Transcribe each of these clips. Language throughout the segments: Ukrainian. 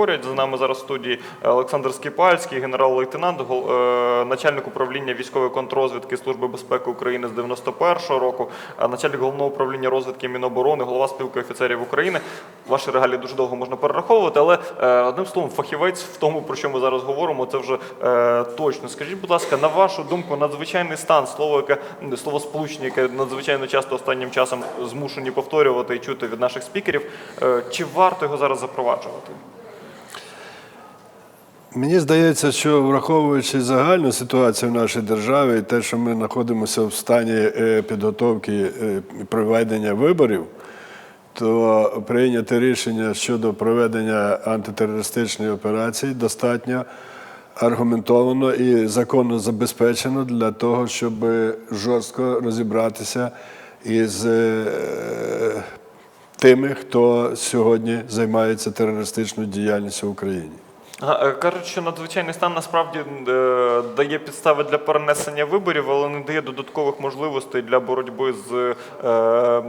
поряд. За нами зараз в студії Олександр Скіпальський, генерал-лейтенант, е, начальник управління військової контррозвідки Служби безпеки України з 91-го року, начальник головного управління розвідки Міноборони, голова спілки офіцерів України. Ваші регалії дуже довго можна перераховувати, але е, одним словом, фахівець в тому, про що ми зараз говоримо, це вже е, точно. Скажіть, будь ласка, на вашу думку, надзвичайний стан, слово, яке слово сполучення, яке надзвичайно часто останнім часом змушені повторювати і чути від наших спікерів. Чи варто його зараз запроваджувати? Мені здається, що враховуючи загальну ситуацію в нашій державі, і те, що ми знаходимося в стані е, підготовки е, проведення виборів, то прийняти рішення щодо проведення антитерористичної операції достатньо аргументовано і законно забезпечено для того, щоб жорстко розібратися із е, тими, хто сьогодні займається терористичною діяльністю в Україні. Е, Кажуть, що надзвичайний стан насправді е, дає підстави для перенесення виборів, але не дає додаткових можливостей для боротьби з е,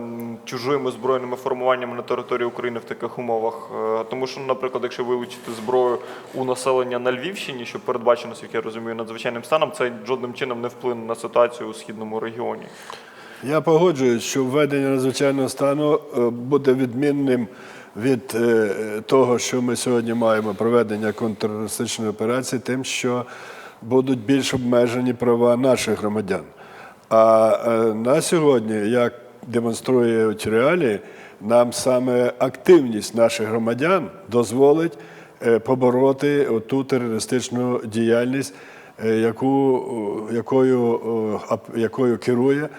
чужими збройними формуваннями на території України в таких умовах. Е, тому що, наприклад, якщо вилучити зброю у населення на Львівщині, що передбачено, як я розумію, надзвичайним станом, це жодним чином не вплине на ситуацію у східному регіоні. Я погоджуюсь, що введення надзвичайного стану буде відмінним від е, того, що ми сьогодні маємо проведення контртерористичної операції, тим, що будуть більш обмежені права наших громадян. А е, на сьогодні, як демонструють реалії, нам саме активність наших громадян дозволить е, побороти ту терористичну діяльність, яку, якою, якою керує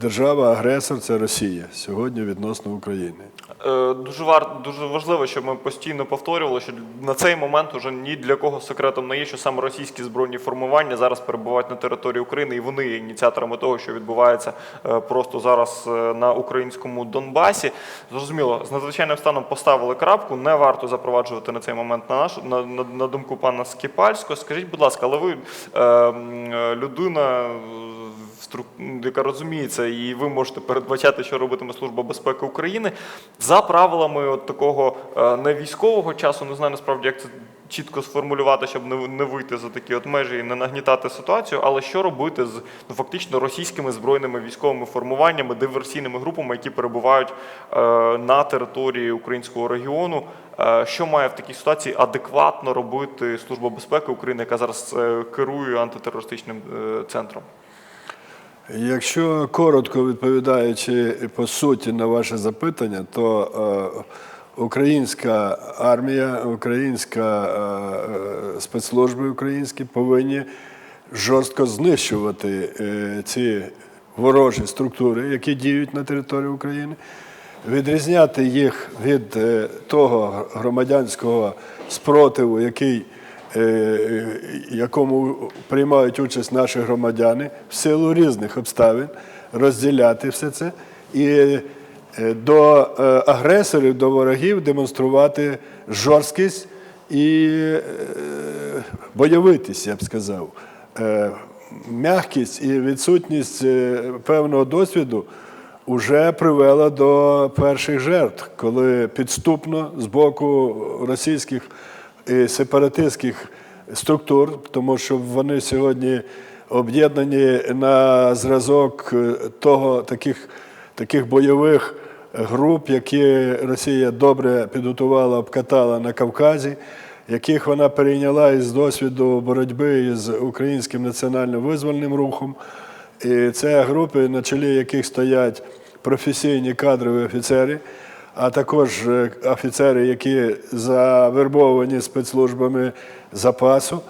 держава-агресор, це Росія сьогодні відносно України. Е, Дуже вар... дуже важливо, щоб ми постійно повторювали, що на цей момент уже ні для кого секретом не є, що саме російські збройні формування зараз перебувають на території України, і вони є ініціаторами того, що відбувається е, просто зараз е, на українському Донбасі. Зрозуміло, з надзвичайним станом поставили крапку. Не варто запроваджувати на цей момент на нашу на, на, на думку пана Скіпальського. Скажіть, будь ласка, але ви е, е, людина. Яка розуміється, і ви можете передбачати, що робитиме Служба безпеки України за правилами от такого е, не військового часу. Не знаю насправді, як це чітко сформулювати, щоб не, вийти за такі от межі і не нагнітати ситуацію. Але що робити з ну, фактично російськими збройними військовими формуваннями, диверсійними групами, які перебувають е, на території українського регіону? Е, що має в такій ситуації адекватно робити Служба безпеки України, яка зараз керує антитерористичним центром? Якщо коротко відповідаючи по суті на ваше запитання, то е, українська армія, українська е, спецслужби українські повинні жорстко знищувати е, ці ворожі структури, які діють на території України, відрізняти їх від того громадянського спротиву, який якому приймають участь наші громадяни в силу різних обставин, розділяти все це і е, до е, агресорів, до ворогів демонструвати жорсткість і е, бойовитість, я б сказав. Е, Мягкість і відсутність е, певного досвіду вже привела до перших жертв, коли підступно з боку російських сепаратистських структур, тому що вони сьогодні об'єднані на зразок е, того таких, таких бойових груп, які Росія добре підготувала, обкатала на Кавказі, яких вона перейняла із досвіду боротьби з українським національно-визвольним рухом. І це групи, на чолі яких стоять професійні кадрові офіцери, а також е, офіцери, які завербовані спецслужбами запасу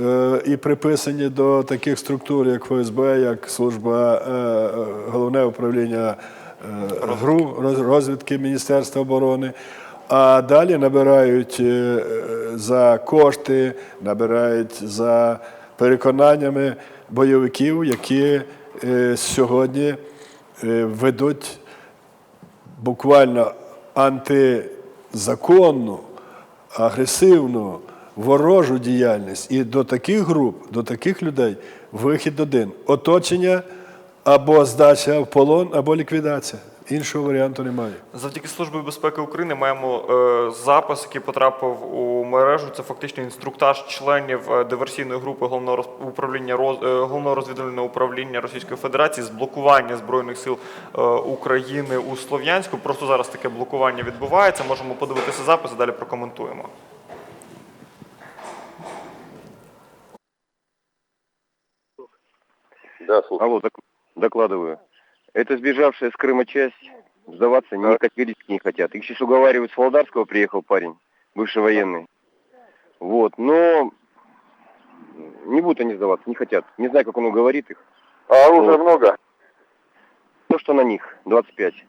е, і приписані до таких структур, як ФСБ, як служба е, головне управління ГРУ, розвідки Міністерства оборони. А далі набирають за кошти, набирають за переконаннями бойовиків, які сьогодні ведуть буквально антизаконну, агресивну, ворожу діяльність. І до таких груп, до таких людей вихід один оточення або здача в полон, або ліквідація. Іншого варіанту немає. Завдяки Службі безпеки України маємо е, запис, який потрапив у мережу. Це фактично інструктаж членів е, диверсійної групи головного роз- управління роз, е, головного розвідувального управління Російської Федерації з блокування збройних сил е, України у Слов'янську. Просто зараз таке блокування відбувається. Можемо подивитися запис, і далі прокоментуємо. Да, слушай. Алло, док- докладываю. Это сбежавшая с Крыма часть. Сдаваться не категорически не хотят. Их сейчас уговаривают, с Володарского приехал парень, бывший военный. Вот, но не будут они сдаваться, не хотят. Не знаю, как он уговорит их. А оружия Вот. много? То, что на них, 25.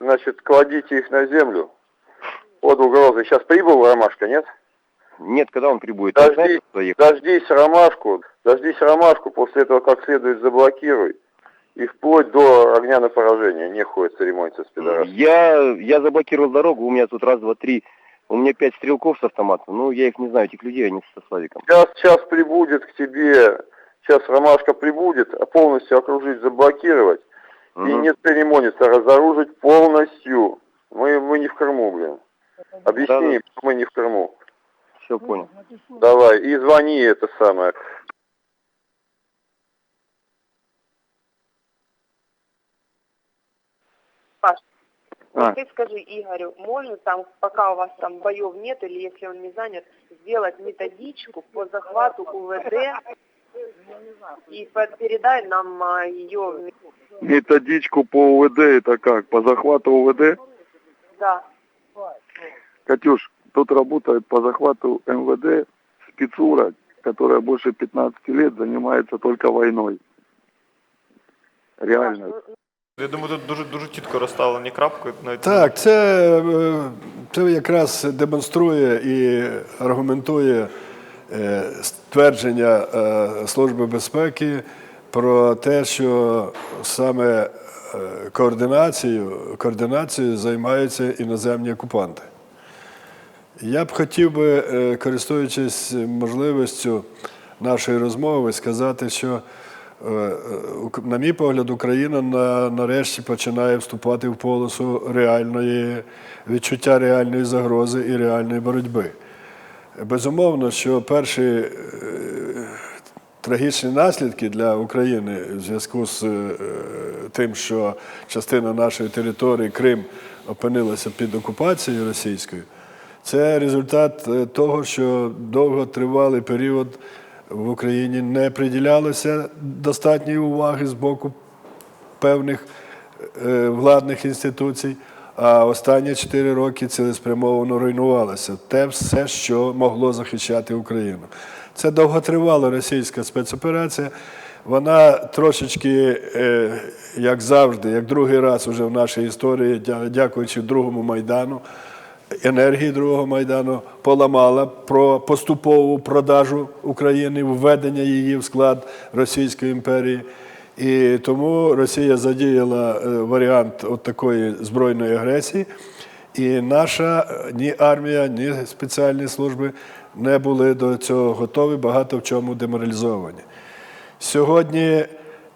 Значит, кладите их на землю под угрозой. Сейчас прибыл Ромашка, нет? Нет, когда он прибудет? Дожди- Он знает, куда ехать? Дождись Ромашку, дождись Ромашку, после этого как следует заблокируй. И вплоть до огня на поражение. Не ходит церемониться с пидорасом. Я, я заблокировал дорогу, у меня тут раз, два, три. У меня пять стрелков с автоматом. Ну, я их не знаю, этих людей, они со Славиком. Сейчас, сейчас прибудет к тебе, сейчас Ромашка прибудет, а полностью окружить, заблокировать. И Мгм. не церемониться, разоружить полностью. Мы, мы не в Крыму, блин. Объясни, Да-да. мы не в Крыму. Все понял. Давай, и звони это самое. А. ты скажи Игорю, можно там, пока у вас там боев нет, или если он не занят, сделать методичку по захвату УВД и передай нам а, ее, Методичку по УВД это как? По захвату УВД? да, Катюш, тут работает по захвату МВД спецура, которая больше 15 лет занимается только войной. Реально. Ну, Я думаю, тут дуже дуже чітко розставлені крапки. Навіть Так, це, е, це якраз демонструє і аргументує е, ствердження е, Служби безпеки про те, що саме координацією, координацією займаються іноземні окупанти. Я б хотів би, користуючись можливістю нашої розмови, сказати, що, на мій погляд, Україна на, нарешті починає вступати в полосу реальної відчуття реальної загрози і реальної боротьби. Безумовно, що перші е, трагічні наслідки для України в зв'язку з е, тим, що частина нашої території, Крим, опинилася під окупацією російською, це результат е, того, що довготривалий період в Україні не приділялося достатньої уваги з боку певних е, владних інституцій, а останні 4 роки цілеспрямовано руйнувалося те все, що могло захищати Україну. Це довготривала російська спецоперація. Вона трошечки, е, як завжди, як другий раз уже в нашій історії, дякуючи другому майдану, енергії другого майдану поламала про поступову продажу України, введення її в склад Російської імперії. І тому Росія задіяла е, варіант от такої збройної агресії. І наша ні армія, ні спеціальні служби не були до цього готові, багато в чому деморалізовані. Сьогодні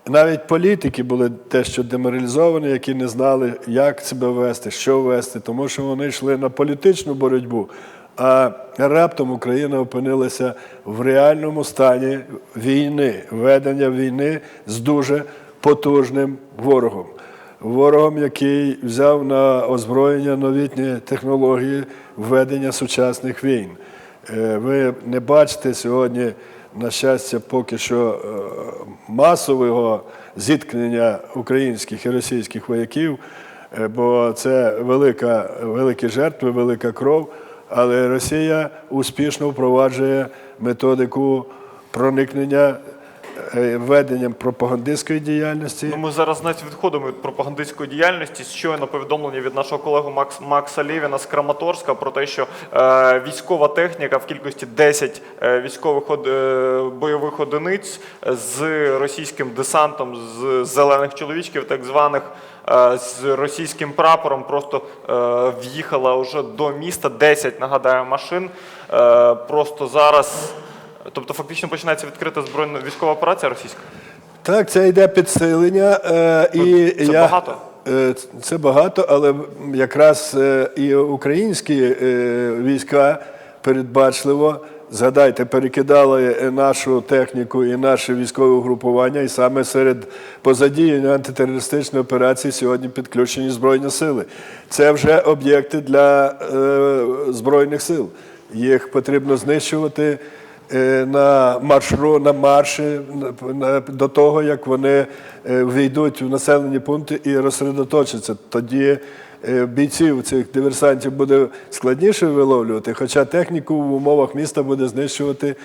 навіть політики були дещо деморалізовані, які не знали, як себе вести, що вести, тому що вони йшли на політичну боротьбу. А раптом Україна опинилася в реальному стані війни, ведення війни з дуже потужним ворогом. Ворогом, який взяв на озброєння новітні технології ведення сучасних війн. Е, Ви не бачите сьогодні, на щастя, поки що е, масового зіткнення українських і російських вояків, е, бо це велика, великі жертви, велика кров. Але Росія успішно впроваджує методику проникнення веденням пропагандистської діяльності. Ну, ми зараз навіть відходимо від пропагандистської діяльності. Щойно повідомлення від нашого колеги Макс, Макса Лєвіна з Краматорська про те, що е, військова техніка в кількості 10 е, військових од, е, бойових одиниць з російським десантом з зелених чоловічків, так званих. е, З російським прапором просто е, в'їхала вже до міста 10, нагадаю, машин. Е, просто зараз, тобто фактично починається відкрита збройна військова операція російська. Так, це йде підсилення. Е, і Ну, це я, багато? е, це багато, але якраз е, і українські е, війська передбачливо. Згадайте, перекидали нашу техніку і наше військове угрупування, і саме серед позадіяння антитерористичної операції сьогодні підключені Збройні сили. Це вже об'єкти для Збройних сил. Їх потрібно знищувати на маршру, на марші до того, як вони е, війдуть в населені пункти і розсередоточаться. Тоді е, бійців цих диверсантів буде складніше виловлювати, хоча техніку в умовах міста буде знищувати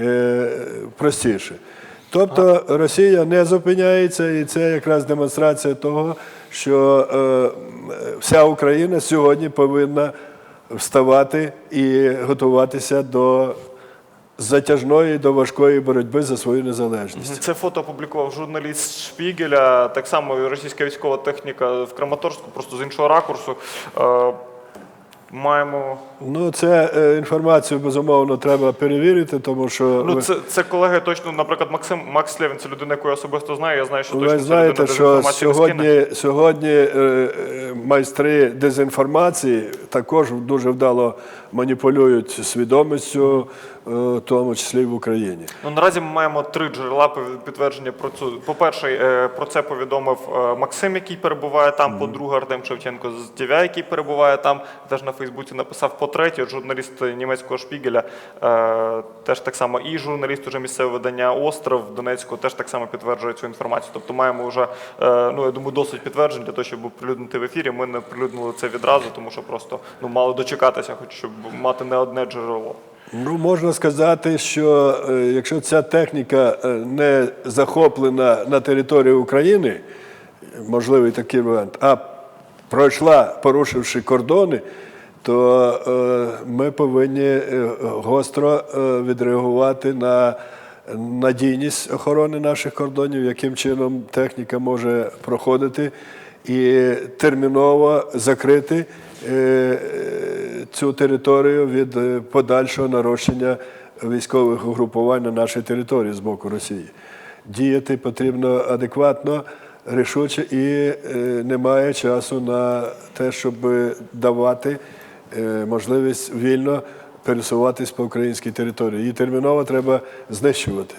е, простіше. Тобто Росія не зупиняється, і це якраз демонстрація того, що е, вся Україна сьогодні повинна вставати і готуватися до затяжної, до важкої боротьби за свою незалежність. Це фото опублікував журналіст Шпігеля. Так само російська військова техніка в Краматорську, просто з іншого ракурсу. Е, Маємо. Ну, це е, інформацію безумовно треба перевірити, тому що Ну, це, це колеги точно, наприклад, Максим Макс Левін, це людина, яку я особисто знаю. Я знаю, що точно ви ця знаєте, людина що сьогодні, сьогодні е, е, майстри дезінформації також дуже вдало маніпулюють свідомістю, в тому числі в Україні. Ну наразі ми маємо три джерела підтвердження про цю. По-перше, е, про це повідомив е, Максим, який перебуває там. По-друге, Артем Шевченко з ТВ, який перебуває там, теж на Фейсбуці написав. По-третє, журналіст німецького шпігеля е, теж так само. І журналіст уже місцевого видання Остров Донецького теж так само підтверджує цю інформацію. Тобто маємо вже, е, ну я думаю, досить підтверджень для того, щоб оприлюднити в ефірі. Ми не оприлюднили це відразу, тому що просто ну мало дочекатися, хоч щоб мати не одне джерело. Ну, можна сказати, що е, якщо ця техніка е, не захоплена на території України, можливий такий варіант, а пройшла, порушивши кордони, то е, ми повинні гостро відреагувати на надійність охорони наших кордонів, яким чином техніка може проходити, і терміново закрити цю територію від е, подальшого нарощення військових угрупувань на нашій території з боку Росії. Діяти потрібно адекватно, рішуче і е, немає часу на те, щоб давати е, можливість вільно пересуватись по українській території. Її терміново треба знищувати.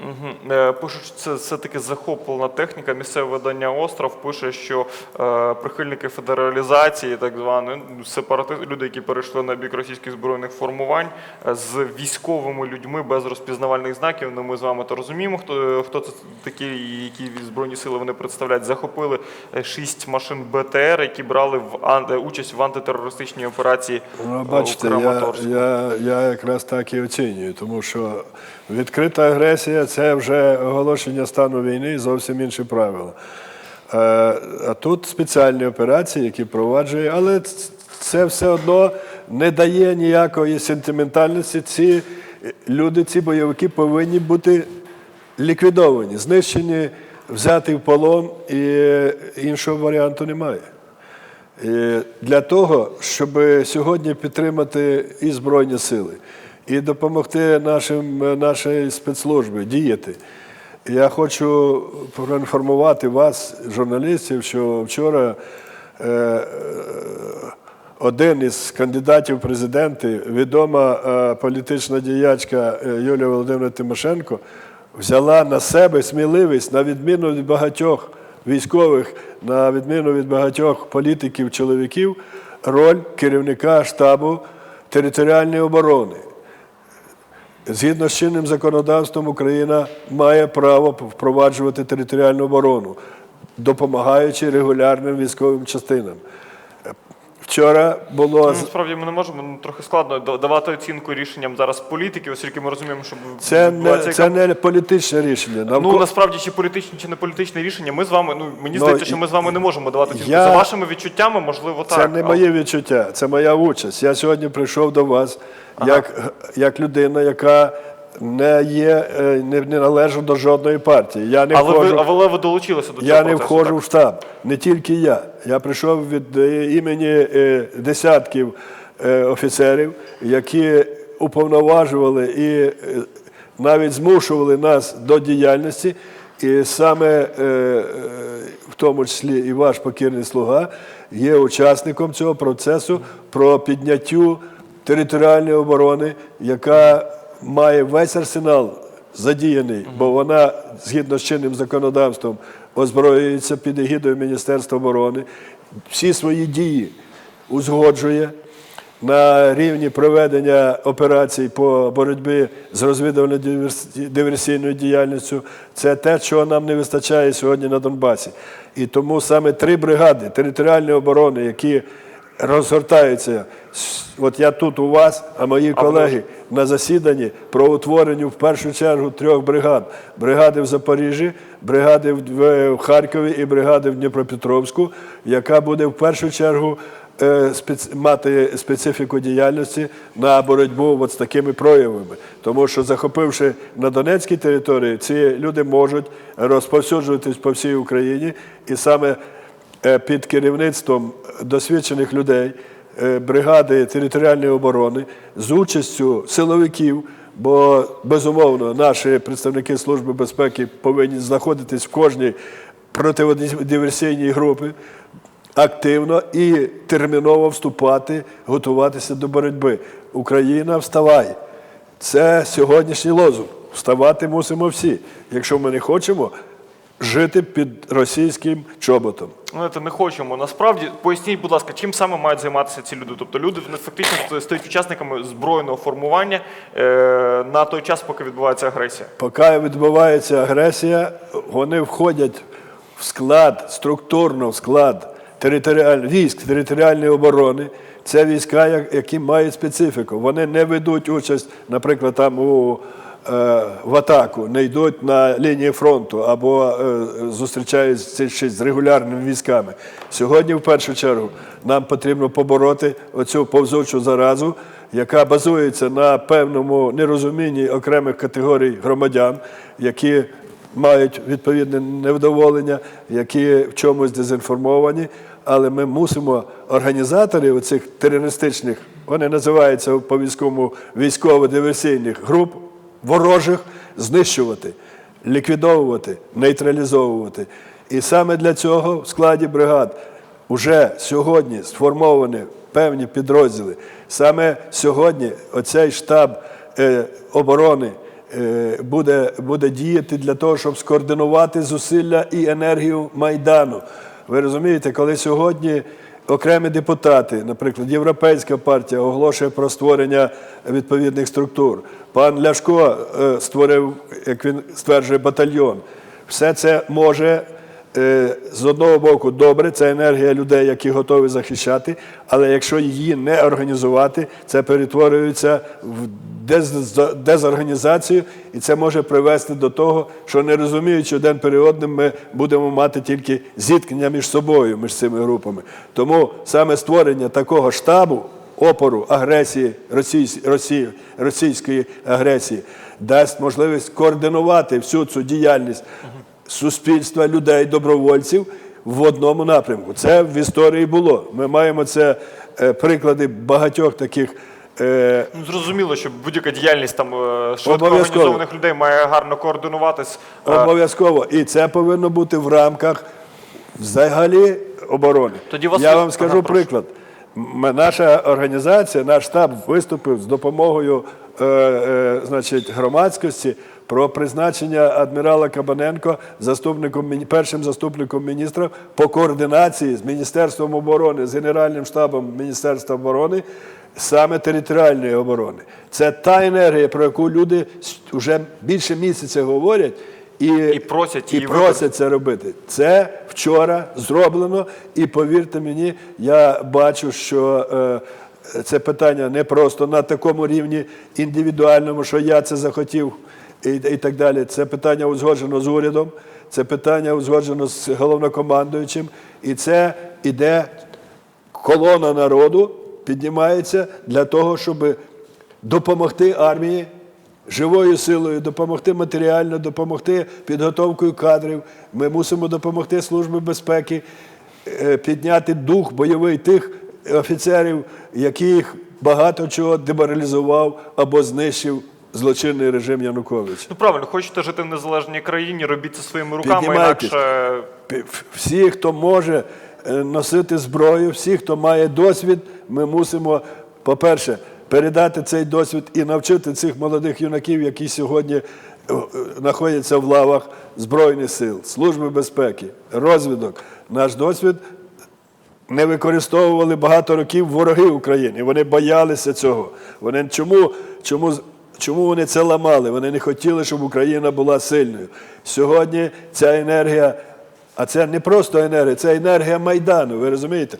Угу. Пишуть, що це все-таки захоплена техніка. Місцеве видання Остров пише, що е, прихильники федералізації, так званої ну, сепарати, люди, які перейшли на бік російських збройних формувань е, з військовими людьми без розпізнавальних знаків. Ну, ми з вами то розуміємо, хто, хто це такі, які збройні сили вони представляють. Захопили е, шість машин БТР, які брали в участь в антитерористичній операції. Ну, бачите, я, я, я якраз так і оцінюю, тому що відкрита агресія це вже оголошення стану війни і зовсім інші правила. Е, А тут спеціальні операції, які проваджує, але це все одно не дає ніякої сентиментальності. Ці люди, ці бойовики повинні бути ліквідовані, знищені, взяти в полон, і іншого варіанту немає. І Для того, щоб сьогодні підтримати і Збройні сили, і допомогти нашим, нашій спецслужбі діяти. Я хочу проінформувати вас, журналістів, що вчора е, е, один із кандидатів в президенти, відома е, політична діячка е, Юлія Володимирівна Тимошенко, взяла на себе сміливість, на відміну від багатьох військових, на відміну від багатьох політиків, чоловіків, роль керівника штабу територіальної оборони. Згідно з чинним законодавством, Україна має право впроваджувати територіальну оборону, допомагаючи регулярним військовим частинам. Вчора було Ну, Насправді ми не можемо ну, трохи складно да- давати оцінку рішенням зараз політиків, оскільки ми розуміємо, що це не, це не політичне рішення. Ну насправді чи політичне, чи не політичне рішення. Ми з вами. Ну мені Ну, здається, що ми з вами не можемо давати оцінку. За вашими відчуттями, можливо, так. Це не моє відчуття, це моя участь. Я сьогодні прийшов до вас як, як людина, яка не є, е, не, не належу до жодної партії. Я не Але входжу, ви, але ви долучилися до цього я не процесу, входжу так? в штаб. Не тільки я. Я прийшов від е, імені е, десятків офіцерів, які уповноважували і навіть змушували нас до діяльності. І саме в тому числі і ваш покірний слуга є учасником цього процесу про підняттю територіальної оборони, яка має весь арсенал задіяний, бо вона згідно з чинним законодавством озброюється під егідою Міністерства оборони, всі свої дії узгоджує на рівні проведення операцій по боротьбі з розвідувально-диверсійною діяльністю. Це те, чого нам не вистачає сьогодні на Донбасі. І тому саме три бригади територіальної оборони, які розгортаються. От я тут у вас, а мої колеги на засіданні про утворення в першу чергу трьох бригад: бригади в Запоріжжі, бригади в- Харкові і бригади в Дніпропетровську, яка буде в першу чергу е, мати специфіку діяльності на боротьбу от з такими проявами. Тому що захопивши на Донецькій території, ці люди можуть розповсюджуватись по всій Україні, і саме під керівництвом досвідчених людей, е, бригади територіальної оборони з участю силовиків. Бо безумовно наші представники Служби безпеки повинні знаходитись в кожній протидиверсійній групі, активно і терміново вступати, готуватися до боротьби. Україна, вставай! Це сьогоднішній лозунг. Вставати мусимо всі, якщо ми не хочемо жити під російським чоботом. Знаєте, не хочемо. Насправді, поясніть, будь ласка, чим саме мають займатися ці люди? Тобто люди фактично стають учасниками збройного формування е, на той час, поки відбувається агресія. Поки відбувається агресія, вони входять в склад, структурно в склад територіаль... військ територіальної оборони. Це війська, які мають специфіку. Вони не ведуть участь, наприклад, там у, в атаку, не йдуть на лінії фронту або е, зустрічаються ще з регулярними військами. Сьогодні, в першу чергу, нам потрібно побороти оцю повзучу заразу, яка базується на певному нерозумінні окремих категорій громадян, які мають відповідне невдоволення, які в чомусь дезінформовані. Але ми мусимо організаторів цих терористичних, вони називаються по військовому військово-диверсійних груп ворожих, знищувати, ліквідовувати, нейтралізовувати. І саме для цього в складі бригад Уже сьогодні сформовані певні підрозділи. Саме сьогодні оцей штаб е, оборони е, буде, буде діяти для того, щоб скоординувати зусилля і енергію Майдану. Ви розумієте, коли сьогодні окремі депутати, наприклад, Європейська партія оголошує про створення відповідних структур, пан Ляшко е, створив, як він стверджує, батальйон. Все це може з одного боку добре, це енергія людей, які готові захищати, але якщо її не організувати, це перетворюється в дезорганізацію, і це може привести до того, що не розуміючи один перед одним, ми будемо мати тільки зіткнення між собою, між цими групами. Тому саме створення такого штабу опору агресії Росії, російської агресії дасть можливість координувати всю цю діяльність суспільства, людей, добровольців в одному напрямку. Це в історії було. Ми маємо це е, приклади багатьох таких. е, Ну, зрозуміло, що будь-яка діяльність там е, швидко організованих людей має гарно координуватись. Обов'язково. І це повинно бути в рамках взагалі оборони. Тоді вас Я вам скажу Ага, приклад. Наша організація, наш штаб виступив з допомогою е, е, значить, громадськості про призначення адмірала Кабаненко заступником, першим заступником міністра по координації з Міністерством оборони, з Генеральним штабом Міністерства оборони, саме територіальної оборони. Це та енергія, про яку люди вже більше місяця говорять. І, І просять і її просять це робити. Це вчора зроблено, і повірте мені, я бачу, що е, це питання не просто на такому рівні індивідуальному, що я це захотів, і, і так далі. Це питання узгоджено з урядом, це питання узгоджено з головнокомандуючим, і це іде колона народу, піднімається для того, щоб допомогти армії живою силою, допомогти матеріально, допомогти підготовкою кадрів. Ми мусимо допомогти Службі безпеки е, підняти дух бойовий тих офіцерів, яких багато чого деморалізував або знищив злочинний режим Януковича. Ну правильно, хочете жити в незалежній країні, робіть це своїми руками, інакше Всі, хто може е, носити зброю, всі, хто має досвід, ми мусимо, по-перше, передати цей досвід і навчити цих молодих юнаків, які сьогодні е, е, знаходяться в лавах Збройних сил, Служби безпеки, розвідок. Наш досвід не використовували багато років вороги України. Вони боялися цього. Вони чому, чому, чому вони це ламали? Вони не хотіли, щоб Україна була сильною. Сьогодні ця енергія, а це не просто енергія, це енергія Майдану. Ви розумієте?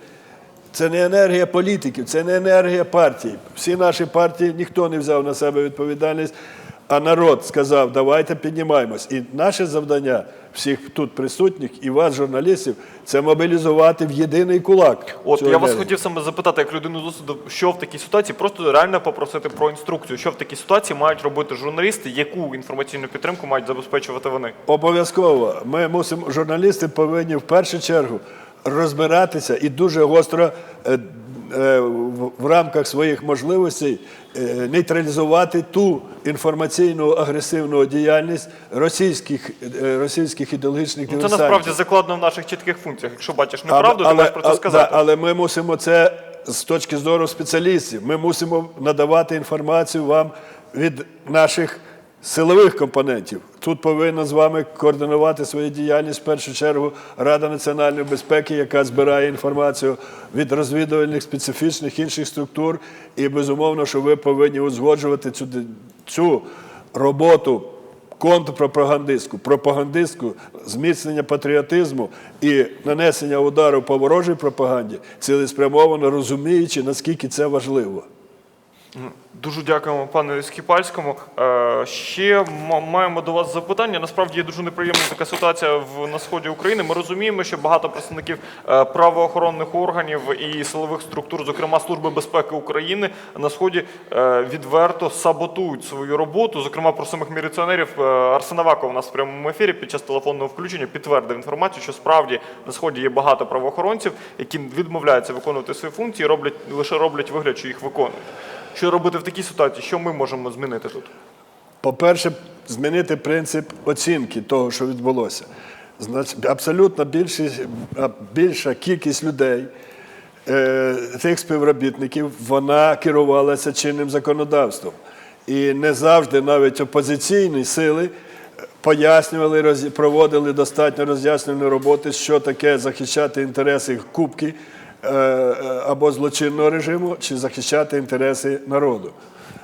Це не енергія політиків, це не енергія партій. Всі наші партії ніхто не взяв на себе відповідальність, а народ сказав, давайте піднімаємось. І наше завдання всіх тут присутніх і вас, журналістів, це мобілізувати в єдиний кулак. От я вас хотів саме запитати, як людину досвіду, що в такій ситуації, просто реально попросити про інструкцію, що в такій ситуації мають робити журналісти, яку інформаційну підтримку мають забезпечувати вони. Обов'язково. Ми мусимо, журналісти повинні в першу чергу розбиратися і дуже гостро е, в, в рамках своїх можливостей е, нейтралізувати ту інформаційну агресивну діяльність російських, е, російських ідеологічних Ну, це насправді закладено в наших чітких функціях. Якщо бачиш неправду, ти маєш про це сказати. да, але ми мусимо це з точки зору спеціалістів. Ми мусимо надавати інформацію вам від наших силових компонентів. Тут повинна з вами координувати свою діяльність в першу чергу Рада національної безпеки, яка збирає інформацію від розвідувальних специфічних інших структур. І безумовно, що ви повинні узгоджувати цю, цю роботу контрпропагандистську, пропагандистську, зміцнення патріотизму і нанесення удару по ворожій пропаганді, цілеспрямовано розуміючи, наскільки це важливо. Дуже дякуємо пану Скіпальському. Е, ще маємо до вас запитання. Насправді є дуже неприємна така ситуація в на сході України. Ми розуміємо, що багато представників е, правоохоронних органів і силових структур, зокрема Служби безпеки України, на сході е, відверто саботують свою роботу. Зокрема, про самих міліціонерів Арсен Аваков у нас в прямому ефірі під час телефонного включення підтвердив інформацію, що справді на сході є багато правоохоронців, які відмовляються виконувати свої функції, роблять лише роблять вигляд, що їх виконують. Що робити в такій ситуації? Що ми можемо змінити тут? По-перше, змінити принцип оцінки того, що відбулося. Значить, абсолютно більшість, більша кількість людей, е, тих співробітників, вона керувалася чинним законодавством. І не завжди навіть опозиційні сили пояснювали, роз'я- проводили достатньо роз'яснювальної роботи, що таке захищати інтереси кубки е, е, або злочинного режиму, чи захищати інтереси народу.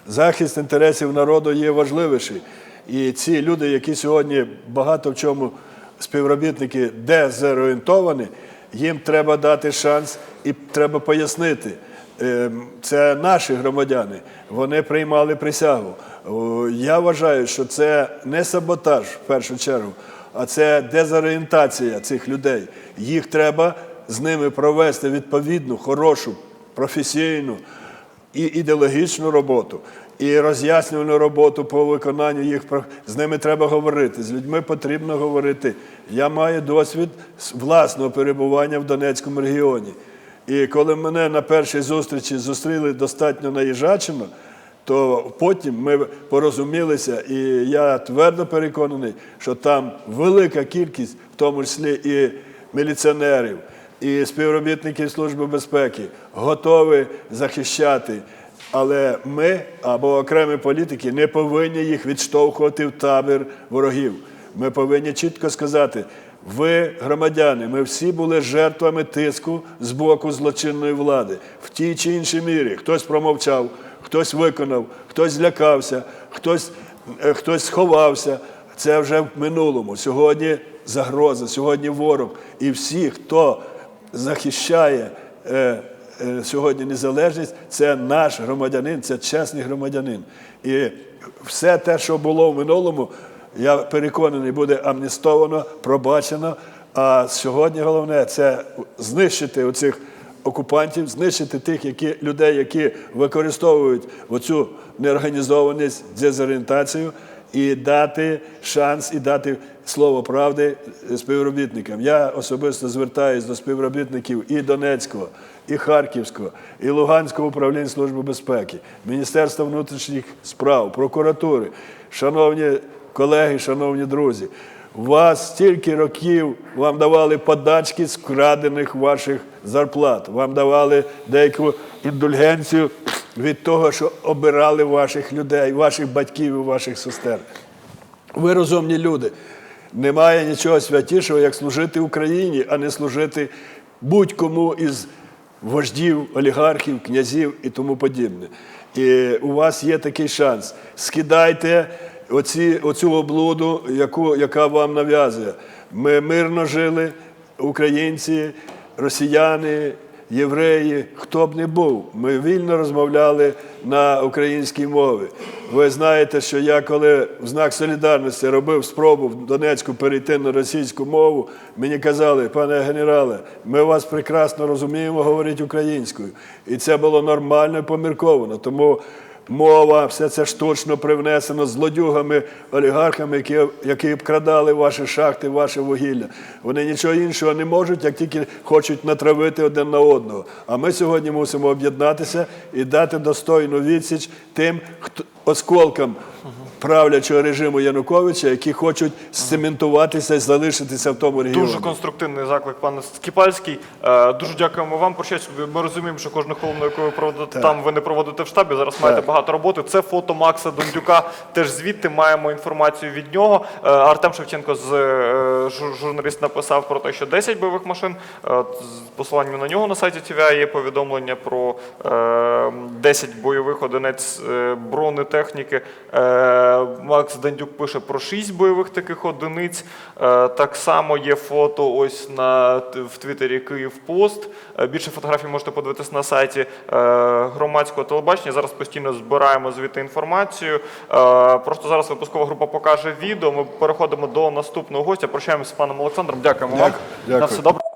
Захист інтересів народу є важливіший. І ці люди, які сьогодні багато в чому співробітники дезорієнтовані, їм треба дати шанс і треба пояснити. Ем, Це наші громадяни, вони приймали присягу. Я вважаю, що це не саботаж в першу чергу, а це дезорієнтація цих людей. Їх треба з ними провести відповідну, хорошу, професійну і ідеологічну роботу, і роз'яснювальну роботу по виконанню їх. З ними треба говорити. З людьми потрібно говорити. Я маю досвід власного перебування в Донецькому регіоні. І коли мене на першій зустрічі зустріли достатньо наїжачено, то потім ми порозумілися, і я твердо переконаний, що там велика кількість, в тому числі і міліціонерів, і співробітників Служби безпеки, готові захищати. Але ми або окремі політики не повинні їх відштовхувати в табір ворогів. Ми повинні чітко сказати: ви, громадяни, ми всі були жертвами тиску з боку злочинної влади в тій чи іншій мірі. Хтось промовчав, хтось виконав, хтось злякався, хтось, е, хтось сховався. Це вже в минулому. Сьогодні загроза, сьогодні ворог. І всі, хто захищає е, е, сьогодні незалежність, це наш громадянин, це чесний громадянин. І все те, що було в минулому, я переконаний, буде амністовано, пробачено. А сьогодні головне це знищити оцих окупантів, знищити тих які, людей, які використовують оцю неорганізованість, дезорієнтацію, і дати шанс, і дати слово правди співробітникам. Я особисто звертаюся до співробітників і Донецького, і Харківського, і Луганського управління Служби безпеки, Міністерства внутрішніх справ, прокуратури. Шановні колеги, шановні друзі, вас стільки років вам давали подачки з вкрадених ваших зарплат. Вам давали деяку індульгенцію від того, що обирали ваших людей, ваших батьків і ваших сестер. Ви розумні люди. Немає нічого святішого, як служити Україні, а не служити будь-кому із вождів, олігархів, князів і тому подібне. І у вас є такий шанс. Скидайте оці, оцю облуду, яку, яка вам нав'язує. Ми мирно жили, українці, росіяни, євреї, хто б не був. Ми вільно розмовляли на українській мові. Ви знаєте, що я коли в знак солідарності робив спробу в Донецьку перейти на російську мову, мені казали, пане генерале, ми вас прекрасно розуміємо, говорити українською. І це було нормально і помірковано. Тому мова, все це штучно привнесено злодюгами, олігархами, які, які обкрадали ваші шахти, ваше вугілля. Вони нічого іншого не можуть, як тільки хочуть натравити один на одного. А ми сьогодні мусимо об'єднатися і дати достойну відсіч тим хто, осколкам правлячого режиму Януковича, які хочуть сцементуватися і залишитися в тому регіоні. Дуже конструктивний заклик, пане Скіпальський. Е, Дуже дякуємо вам. Прощаюсь, ми розуміємо, що кожну хвилину, яку ви проводите там, ви не проводите в штабі. Зараз маєте багато роботи. Це фото Макса Дондюка. Теж звідти маємо інформацію від нього. Е, Артем Шевченко з е, журналіст написав про те, що 10 бойових машин. Е, З посиланням на нього на сайті ТВА є повідомлення про е, 10 бойових одиниць е, бронетехніки. Е, Макс Дандюк пише про 6 бойових таких одиниць. Е, Так само є фото ось на в Твіттері Київпост. Е, Більше фотографій можете подивитися на сайті е, громадського телебачення. Зараз постійно збираємо звідти інформацію. Просто зараз випускова група покаже відео. Ми переходимо до наступного гостя. Прощаємося з паном Олександром. Дякуємо вам. Дякую. На все добре.